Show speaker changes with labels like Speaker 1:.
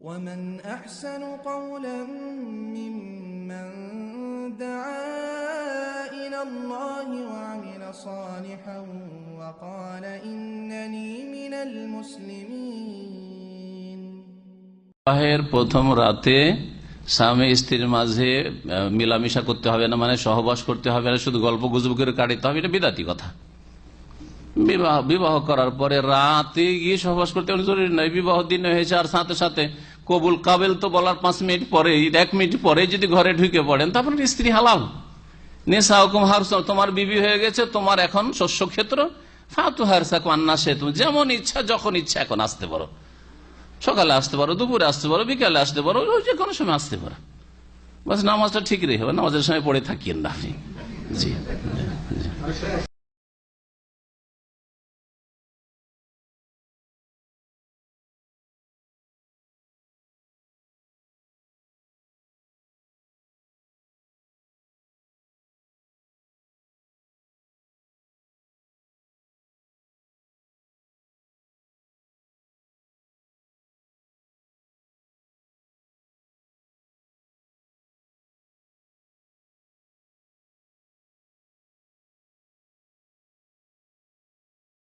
Speaker 1: ومن أحسن قولا ممن دعا إلى الله وعمل صالحا وقال إنني من المسلمين
Speaker 2: বিবাহের প্রথম রাতে স্বামী স্ত্রীর মাঝে আহ, মিলামিশা করতে হবে না মানে সহবাস করতে হবে না শুধু গল্প গুজব করে কাটিতে হবে এটা বিদাতি কথা বিবাহ বিবাহ করার পরে রাতে গিয়ে সহবাস করতে জরুরি নয়। বিবাহ দিন হয়েছে আর সাথে সাথে কবুল কাবেল তো বলার পাঁচ মিনিট পরে এক মিনিট পরে যদি ঘরে ঢুকে পড়েন, তারপরে স্ত্রী হালাল। নেশা হুকুম হার তোমার বিবি হয়ে গেছে, তোমার এখন শস্য ক্ষেত্র। ফাতু হারসা কান্না সে তুমি যেমন ইচ্ছা, যখন ইচ্ছা, এখন আসতে পারো। সকালে আসতে পারো, দুপুরে আসতে পারো, বিকালে আসতে পারো যে কোনো সময় আসতে পারো। বাস নামাজটা ঠিক রেখে, নামাজের সময় পড়ে থাকিয়েন না আপনি। জি।